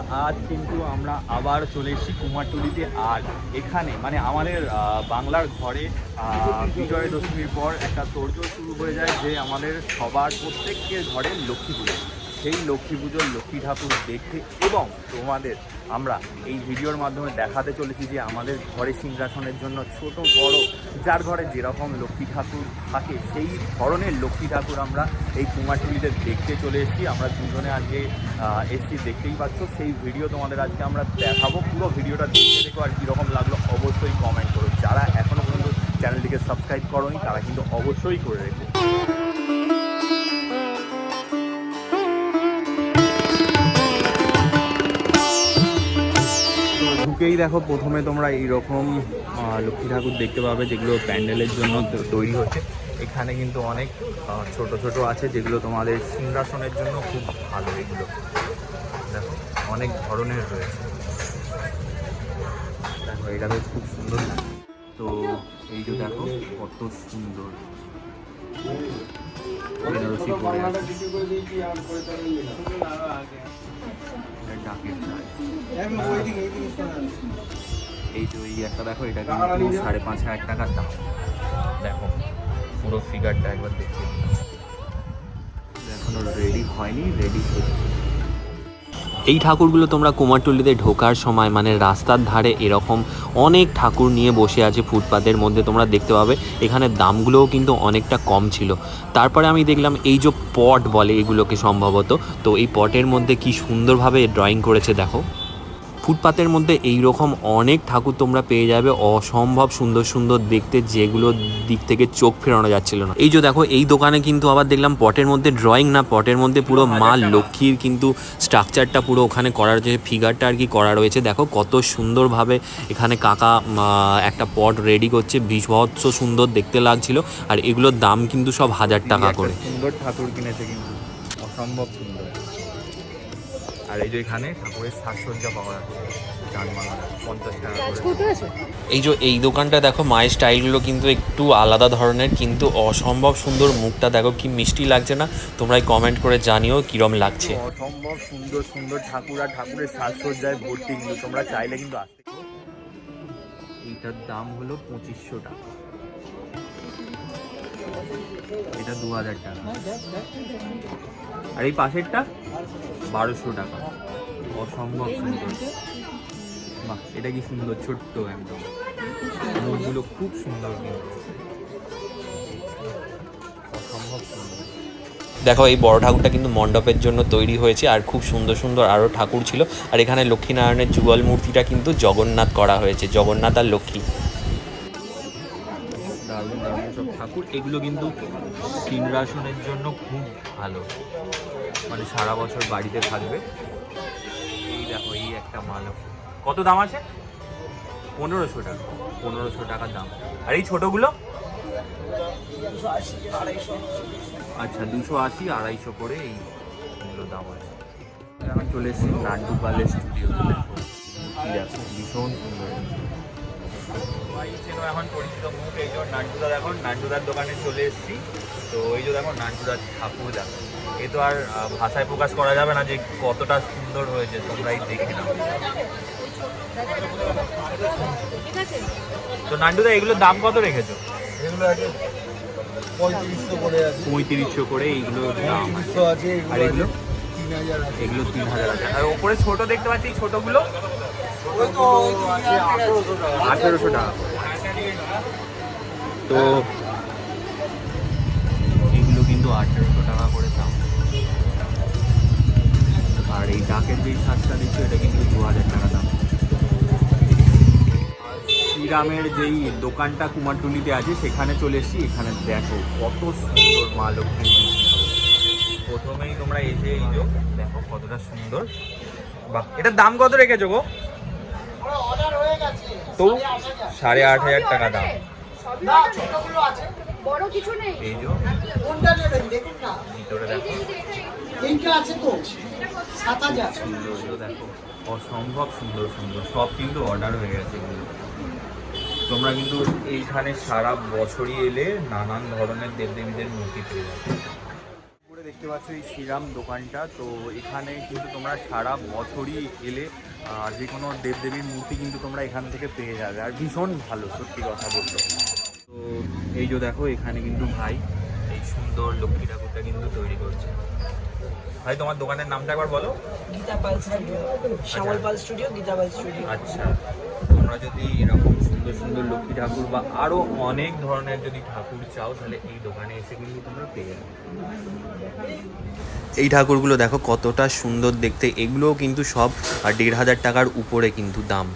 বন্ধুরা আজ কিন্তু আমরা আবার চলে এসেছি কুমারটুলিতে আর এখানে মানে আমাদের বাংলার ঘরে বিজয় দশমীর পর একটা তোড়জোড় শুরু হয়ে যায় যে আমাদের সবার প্রত্যেকের ঘরে লক্ষ্মী পুজো। সেই লক্ষ্মী পুজোর লক্ষ্মী ঠাকুর দেখতে এবং তোমাদের আমরা এই ভিডিওর মাধ্যমে দেখাতে চলেছি যে আমাদের ঘরে সিংহাসনের জন্য ছোট, বড়, যার ঘরে যেরকম লক্ষ্মী ঠাকুর থাকে, সেই ধরনের লক্ষ্মী ঠাকুর আমরা এই কুমারটুলিতে দেখতে চলে এসেছি। আমরা দুজনে আজকে এসছি, দেখতেই পাচ্ছ। সেই ভিডিও তোমাদের আজকে আমরা দেখাবো। পুরো ভিডিওটা দেখতে দেখো আর কীরকম লাগল অবশ্যই কমেন্ট করো। যারা এখনও পর্যন্ত চ্যানেলটিকে সাবস্ক্রাইব করোনি, তারা কিন্তু অবশ্যই করে রেখো। ঢুকেই দেখো প্রথমে তোমরা এইরকম লক্ষ্মী ঠাকুর দেখতে পাবে যেগুলো প্যান্ডেলের জন্য তৈরি হচ্ছে। এখানে কিন্তু অনেক ছোট ছোট আছে যেগুলো তোমাদের সিংহাসনের জন্য খুব ভালো এগুলো। দেখো, অনেক ধরনের রয়েছে। দেখো, এটা বেশ খুব সুন্দর। তো এই যে দেখো, কত সুন্দর। এই যে ওই একটা দেখো, এটা কিন্তু সাড়ে পাঁচ হাজার টাকার দাম। দেখো, পুরো ফিগারটা একবার দেখছি এখনও রেডি হয়নি রেডি হচ্ছে। এই ঠাকুরগুলো তোমরা কুমারটুলিতে ঢোকার সময় মানে রাস্তার ধারে এরকম অনেক ঠাকুর নিয়ে বসে আছে ফুটপাতের মধ্যে, তোমরা দেখতে পাবে। এখানে দামগুলোও কিন্তু অনেকটা কম ছিল। তারপরে আমি দেখলাম এই যে পট বলে এগুলোকে সম্ভবত। তো এই পটের মধ্যে কি সুন্দরভাবে ড্রয়িং করেছে, দেখো। ফুটপাতের মধ্যে এই রকম অনেক ঠাকুর তোমরা পেয়ে যাবে অসম্ভব সুন্দর সুন্দর দেখতে যেগুলো দিক থেকে চোখ ফেরানো যাচ্ছিল না। এই যে দেখো এই দোকানে কিন্তু আবার দেখলাম পটের মধ্যে ড্রয়িং না পটের মধ্যে পুরো মা লক্ষ্মীর কিন্তু স্ট্রাকচারটা পুরো ওখানে করার যে ফিগারটা আর কি করা রয়েছে। দেখো কত সুন্দরভাবে এখানে কাকা একটা পট রেডি করছে বিভৎস সুন্দর দেখতে লাগছিল। আর এগুলোর দাম কিন্তু সব হাজার টাকা করে। সুন্দর ঠাকুর কিনেছে কিন্তু অসম্ভব সুন্দর। আর এই যে এখানে ঠাকুরের সাজসজ্জা পাওয়া যাচ্ছে এই যে এই দোকানটা দেখো মায়ের স্টাইলগুলো কিন্তু একটু আলাদা ধরনের কিন্তু অসম্ভব সুন্দর মুখটা দেখো কি মিষ্টি লাগছে না? তোমরাই কমেন্ট করে জানিও কিরম লাগছে। অসম্ভব সুন্দর সুন্দর ঠাকুর আর ঠাকুরের সাজসজ্জায় ভর্তি কিন্তু তোমরা চাইলে কিন্তু আসতে এইটার দাম হলো পঁচিশশো টাকা। এটা দু হাজার টাকা। আর এই পাশেরটা বারোশো টাকা। অসম্ভব সুন্দর। বাহ এটা কি সুন্দর ছোট্ট একদম। মুখগুলো খুব সুন্দর অসম্ভব সুন্দর। দেখো এই বড় ঠাকুরটা কিন্তু মণ্ডপের জন্য তৈরি হয়েছে আর খুব সুন্দর সুন্দর আরও ঠাকুর ছিল। আর এখানে লক্ষ্মীনারায়ণের যুগল মূর্তিটা কিন্তু জগন্নাথ করা হয়েছে জগন্নাথ আর লক্ষ্মী। ঠাকুর, এগুলো কিন্তু সিংহাসনের জন্য খুব ভালো। মানে সারা বছর বাড়িতে থাকবে। এই দেখো, এই একটা মালক। কত দাম আছে? পনেরোশো টাকা। পনেরোশো টাকার দাম। আর এই ছোটোগুলো? আচ্ছা দুশো আশি, আড়াইশো করে এই এগুলো দাম আছে। চলে এসেছি নান্টু পালের স্টুডিওতে দেখো দেখো, ভীষণ সুন্দর। সবাই চেনো এখন পরিচিত মুখ? এই যে নান্টুদা দেখো নান্টুদার দোকানে চলে এসেছি। তো এই যে দেখো নান্টুদার ঠাকুর এ তো আর ভাষায় প্রকাশ করা যাবে না যে কতটা সুন্দর হয়েছে তোমরাই দেখে নাও। তো নান্টুদা এগুলোর দাম কত রেখেছো? এগুলো আছে পঁয়ত্রিশশো করে আছে। পঁয়ত্রিশশো করে এইগুলোর দাম। আছে। আর এগুলো? এগুলো? তিন হাজার আছে। আর ওপরে ছোট দেখতে পাচ্ছি ছোটগুলো? আঠেরোশো টাকা। তো এগুলো কিন্তু আঠেরোশো টাকা করে দাম। আর এই ডাকের যেই শাকটা দিচ্ছে এটা কিন্তু দু হাজার টাকা দাম। শ্রীরামের যেই দোকানটা কুমারটুলিতে আছে, সেখানে চলে এসেছি। এখানে দেখো কত সুন্দর মা লক্ষ্মী। প্রথমেই তোমরা এসে এই যে দেখো কতটা সুন্দর। বাহ, এটার দাম কত রেখেছো গো? তো সাড়ে আট হাজার। টাকা দাম। না ছোটগুলো আছে। বড় কিছু নেই? এই যে। কোনটা নেবেন? দেখুন না। ভিতরে দেখো। তিনটা আছে তো? সাত হাজার। সুন্দর দেখো। অসম্ভব সুন্দর সুন্দর। সব কিন্তু অর্ডার হয়ে গেছে তোমরা কিন্তু এইখানে সারা বছরই এলে নানান ধরনের দেবদেবীদের মূর্তি পেয়ে যাবে। দেখতে পাচ্ছ এই শ্রীরাম দোকানটা। তো এখানে কিন্তু তোমরা সারা বছরই এলে যে কোনো দেবদেবীর মূর্তি কিন্তু তোমরা এখান থেকে পেয়ে যাবে। আর ভীষণ ভালো, সত্যি কথা বলতে। তো এই যে দেখো, এখানে কিন্তু ভাই এই সুন্দর লক্ষ্মী ঠাকুরটা কিন্তু তৈরি করছে। ভাই তোমার দোকানের নামটা একবার বলো। Geeta Pal studio. Shyamal Pal studio Geeta Pal studio. আচ্ছা। তোমরা যদি এরকম সুন্দর সুন্দর লক্ষ্মী ঠাকুর বা আরও অনেক ধরনের যদি ঠাকুর চাও তাহলে এই দোকানে এসে কিন্তু তোমরা পেয়ে যাবে। এই ঠাকুরগুলো দেখো কতটা সুন্দর দেখতে। এগুলোও কিন্তু সব দেড় হাজার টাকার উপরে কিন্তু দাম।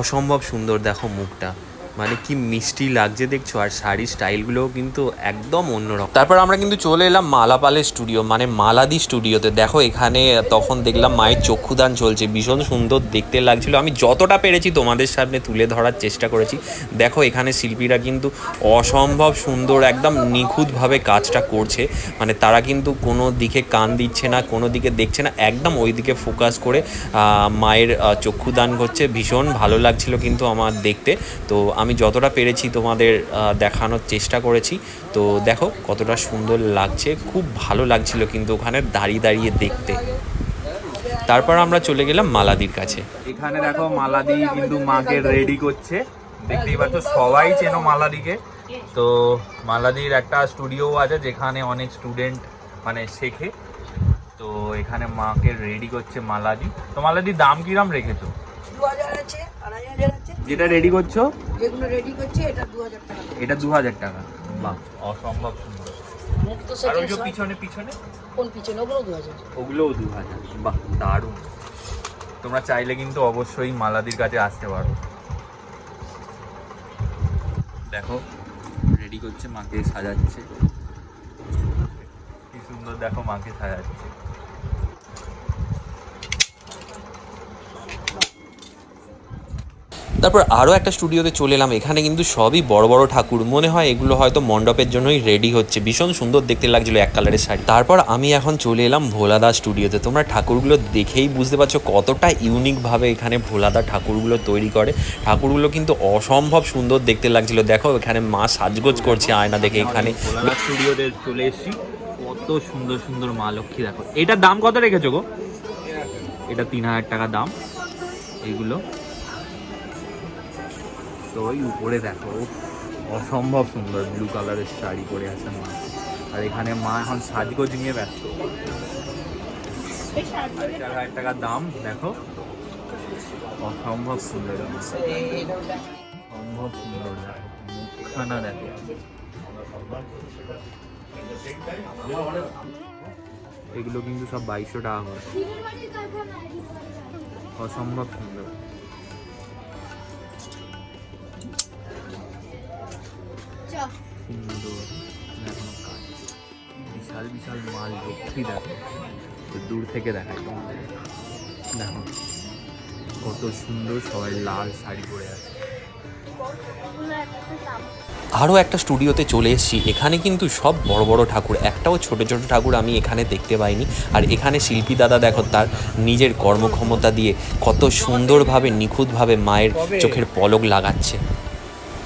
অসম্ভব সুন্দর দেখো মুখটা। মানে কি মিষ্টি লাগছে দেখছ? আর শাড়ির স্টাইলগুলোও কিন্তু একদম অন্যরকম। তারপর আমরা কিন্তু চলে এলাম মালাপালের স্টুডিও মানে মালাদি স্টুডিওতে দেখো, এখানে তখন দেখলাম মায়ের চক্ষুদান চলছে, ভীষণ সুন্দর দেখতে লাগছিল। আমি যতটা পেরেছি তোমাদের সামনে তুলে ধরার চেষ্টা করেছি। দেখো, এখানে শিল্পীরা কিন্তু অসম্ভব সুন্দর, একদম নিখুঁতভাবে কাজটা করছে। মানে তারা কিন্তু কোনো দিকে কান দিচ্ছে না, কোনো দিকে দেখছে না, একদম ওই দিকে ফোকাস করে মায়ের চক্ষুদান করছে। ভীষণ ভালো লাগছিল কিন্তু আমার দেখতে। তো আমি যতটা পেরেছি তোমাদের দেখানোর চেষ্টা করেছি। তো দেখো কতটা সুন্দর লাগছে খুব ভালো লাগছিল কিন্তু ওখানে দাঁড়িয়ে দাঁড়িয়ে দেখতে। তারপর আমরা চলে গেলাম মালাদির কাছে। এখানে দেখো মালাদি কিন্তু মাকে রেডি করছে। দেখতেই পাচ্ছ সবাই চেনো মালাদিকে। তো মালাদির একটা স্টুডিও আছে যেখানে অনেক স্টুডেন্ট মানে শেখে। তো এখানে মাকে রেডি করছে মালাদি। তো মালাদির দাম কিরাম রেখেছো? দু হাজার আছে আড়াই হাজার যেটা রেডি করছ? যেগুলো রেডি করছে এটা দু হাজার টাকা। এটা দু হাজার টাকা। বাহ। অসম্ভব সুন্দর। মুখ তো আর ওই যে পিছনে পিছনে? কোন পিছনে? ওগুলো দু হাজার। ওগুলোও দু হাজার। বাহ দারুণ। তোমরা চাইলে কিন্তু অবশ্যই মালাদির কাছে আসতে পারো। দেখো রেডি করছে মাকে সাজাচ্ছে। কি সুন্দর দেখো মাকে সাজাচ্ছে। তারপর আরও একটা স্টুডিওতে চলে এলাম, এখানে কিন্তু সবই বড় বড় ঠাকুর। মনে হয় এগুলো হয়তো মণ্ডপের জন্যই রেডি হচ্ছে। ভীষণ সুন্দর দেখতে লাগছিল এক কালারের শাড়ি। তারপর আমি এখন চলে এলাম ভোলাদা স্টুডিওতে। তোমরা ঠাকুরগুলো দেখেই বুঝতে পারছ কতটা ইউনিকভাবে এখানে ভোলাদা ঠাকুরগুলো তৈরি করে। ঠাকুরগুলো কিন্তু অসম্ভব সুন্দর দেখতে লাগছিল। দেখো, এখানে মা সাজগোজ করছে আয়না দেখে এখানে। স্টুডিওতে চলে এসেছি। কত সুন্দর সুন্দর মা লক্ষ্মী, দেখো। এটার দাম কত রেখেছো গো? এটা তিন হাজার টাকা দাম এইগুলো তো ওই উপরে দেখো অসম্ভব সুন্দর ব্লু কালারের শাড়ি পরে আছে মা। আর এখানে মা এখন সাজগোজ নিয়ে ব্যস্ত। চার হাজার টাকা দাম, দেখো। অসম্ভব সুন্দর অসম্ভব সুন্দর মুখখানা দেখো। এগুলো কিন্তু সব বাইশশো টাকা করে। অসম্ভব সুন্দর। সুন্দর কাজ। বিশাল বিশাল মাল লক্ষ্মী দেখো। দূর থেকে দেখায় তোমাদের। দেখো কত সুন্দর সবাই লাল শাড়ি পরে আছে। আরও একটা স্টুডিওতে চলে এসেছি। এখানে কিন্তু সব বড় বড় ঠাকুর। একটাও ছোট ছোট ঠাকুর আমি এখানে দেখতে পাইনি। আর এখানে শিল্পী দাদা দেখো তার নিজের কর্মক্ষমতা দিয়ে কত সুন্দরভাবে নিখুঁতভাবে মায়ের চোখের পলক লাগাচ্ছে।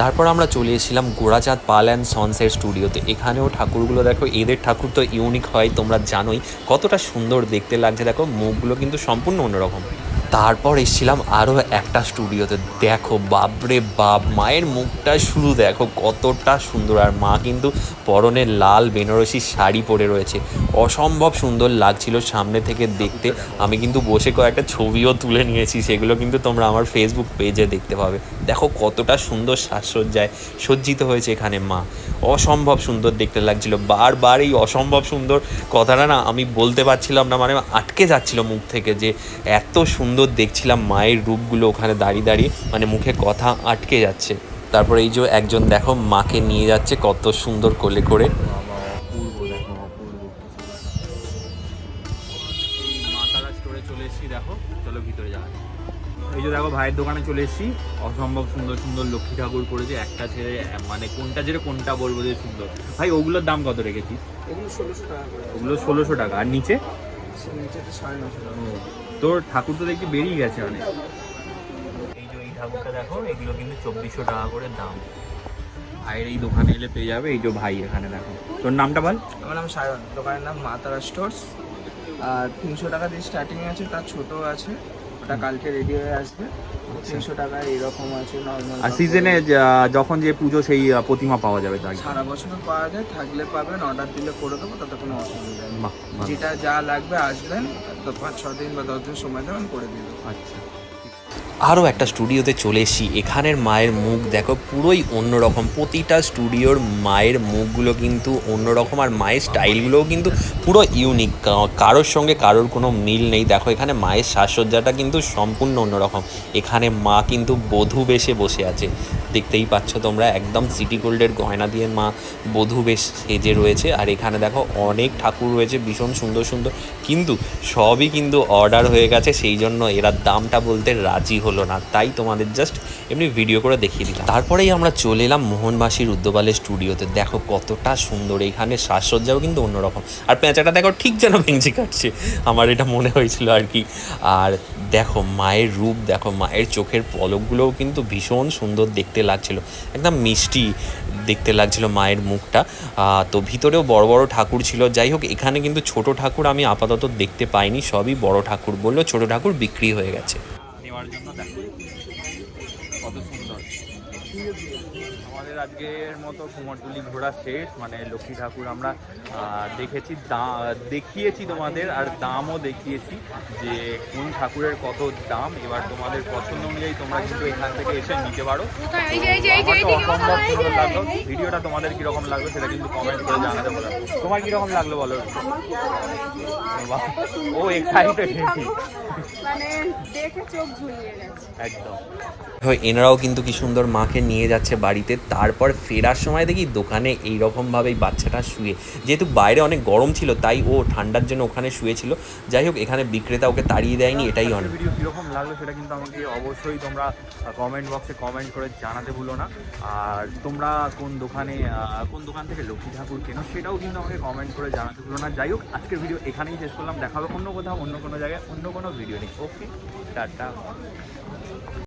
তারপর আমরা চলে এসেছিলাম গোড়াচাঁদ পাল অ্যান্ড সন্সের স্টুডিওতে এখানেও ঠাকুরগুলো দেখো, এদের ঠাকুর তো ইউনিক হয়, তোমরা জানোই। কতটা সুন্দর দেখতে লাগছে, দেখো, মুখগুলো কিন্তু সম্পূর্ণ অন্যরকম। তারপর এসেছিলাম আরও একটা স্টুডিওতে। দেখো, বাপরে বাপ, মায়ের মুখটা শুরু দেখো কতটা সুন্দর। আর মা কিন্তু পরনে লাল বেনারসি শাড়ি পরে রয়েছে। অসম্ভব সুন্দর লাগছিল সামনে থেকে দেখতে। আমি কিন্তু বসে কয়েকটা ছবিও তুলে নিয়েছি, সেগুলো কিন্তু তোমরা আমার ফেসবুক পেজে দেখতে পাবে। দেখো কতটা সুন্দর সাজসজ্জায় সজ্জিত হয়েছে এখানে মা। অসম্ভব সুন্দর দেখতে লাগছিল। বারবার এই অসম্ভব সুন্দর কথাটা না আমি বলতে পারছিলাম না মানে আটকে যাচ্ছিল মুখ থেকে যে এত সুন্দর দেখছিলাম মায়ের রূপগুলো ওখানে দাঁড়িয়ে দাঁড়িয়ে মানে মুখে কথা আটকে যাচ্ছে। তারপর এই যে একজন দেখো মাকে নিয়ে যাচ্ছে কত সুন্দর কোলে করে। দেখো অপূর্ব মাতারা স্টোরে চলে এসেছি দেখো চলো ভিতরে যাওয়া এই যে দেখো ভাইয়ের দোকানে চলে এসেছি। অসম্ভব সুন্দর সুন্দর লক্ষ্মী ঠাকুর করেছে একটা ছেড়ে মানে কোনটা ছেড়ে কোনটা বলব যে সুন্দর। ভাই ওগুলোর দাম কত রেখেছিস? এগুলো ষোলোশো টাকা ওগুলো ষোলোশো টাকা। আর নিচে? নিচেতে সাড়ে নশো টাকা। তোর ঠাকুর তো দেখি বেরিয়ে গেছে অনেক। এই যে এই ঠাকুরটা দেখো এগুলো কিন্তু চব্বিশশো টাকা করে দাম। ভাইয়ের এই দোকানে এলে পেয়ে যাবে এই যে ভাই এখানে দেখো। তোর নামটা বল। আমার নাম সায়ন দোকানের নাম মা তারা স্টোর্স। আর তিনশো টাকা দিয়ে স্টার্টিং আছে তার ছোট আছে ওটা কালকে রেডি হয়ে আসবে। তিনশো টাকা এরকম আছে নর্মাল আর সিজনে যখন যে পুজো সেই প্রতিমা পাওয়া যাবে তাই সারা বছর পাওয়া যায় থাকলে পাবেন অর্ডার দিলে করে দেবো তাতে কোনো অসুবিধা নেই। যেটা যা লাগবে আসবেন তো পাঁচ ছ দিন বা দশ দিন সময় দেবেন করে দিল আচ্ছা। আরও একটা স্টুডিওতে চলে এসি এখানের মায়ের মুখ দেখো, পুরোই অন্যরকম। প্রতিটা স্টুডিওর মায়ের মুখগুলো কিন্তু অন্যরকম আর মায়ের স্টাইলগুলোও কিন্তু পুরো ইউনিক কারোর সঙ্গে কারোর কোনো মিল নেই। দেখো, এখানে মায়ের সাজসজ্জাটা কিন্তু সম্পূর্ণ অন্যরকম। এখানে মা কিন্তু বধূ বেশে বসে আছে। দেখতেই পাচ্ছ তোমরা, একদম সিটি গোল্ডের গয়না দিয়ে মা বধূ বেশ সেজে রয়েছে। আর এখানে দেখো, অনেক ঠাকুর রয়েছে, ভীষণ সুন্দর সুন্দর। কিন্তু সবই কিন্তু অর্ডার হয়ে গেছে, সেই জন্য এরা দামটা বলতে রাজি হলো না, তাই তোমাদের জাস্ট এমনি ভিডিও করে দেখিয়ে দিলাম। তারপরেই আমরা চলে এলাম মোহনবাসীর উদ্যোবালের স্টুডিওতে। দেখো কতটা সুন্দর, এখানে সাজসজ্জাও কিন্তু অন্যরকম। আর পেঁচাটা দেখো ঠিক যেন ভেঙচি কাটছে। আমার এটা মনে হয়েছিল আর কি। আর দেখো মায়ের রূপ, দেখো মায়ের চোখের পলকগুলোও কিন্তু ভীষণ সুন্দর দেখতে লাগছিল। একদম মিষ্টি দেখতে লাগছিল মায়ের মুখটা। তো ভিতরেও বড় বড় ঠাকুর ছিল। যাই হোক, এখানে কিন্তু ছোট ঠাকুর আমি আপাতত দেখতে পাইনি, সবই বড় ঠাকুর বলল। ছোট ঠাকুর বিক্রি হয়ে গেছে। নেওয়ার জন্য দেখো। কত সুন্দর। আমাদের আজকের মতো কুমারটুলি ঘোরা শেষ মানে লক্ষ্মী ঠাকুর আমরা দেখেছি দা- দেখিয়েছি তোমাদের আর দামও দেখিয়েছি যে কোন ঠাকুরের কত দাম। এবার তোমাদের পছন্দ অনুযায়ী তোমরা কিন্তু এখান থেকে এসে নিতে পারো। অসম্ভব সুন্দর লাগল? ভিডিওটা তোমাদের কীরকম লাগল সেটা কিন্তু কমেন্ট করে জানাতে বলো। তোমার কীরকম লাগল বলো ও এক্সাইটেড মানে দেখে চোখ ঝুলিয়ে গেছে। একদম। এনারাও কিন্তু কি সুন্দর মাকে নিয়ে যাচ্ছে বাড়িতে তারপর ফেরার সময় দেখি দোকানে এই রকমভাবেই বাচ্চাটা শুয়ে। যেহেতু বাইরে অনেক গরম ছিল তাই ও ঠান্ডার জন্য ওখানে শুয়েছিল। যাই হোক এখানে বিক্রেতা ওকে তাড়িয়ে দেয়নি এটাই অনেক। ভিডিও কীরকম লাগল সেটা কিন্তু আমাকে অবশ্যই তোমরা কমেন্ট বক্সে কমেন্ট করে জানাতে ভুলো না। আর তোমরা কোন দোকানে কোন দোকান থেকে লক্ষ্মী ঠাকুর কেনো সেটাও কিন্তু আমাকে কমেন্ট করে জানাতে ভুলো না। যাই হোক আজকের ভিডিও এখানেই শেষ করলাম। দেখা হবে অন্য কোথাও অন্য কোনো জায়গায় অন্য কোনো ভিডিও নেই ওকে টাটা।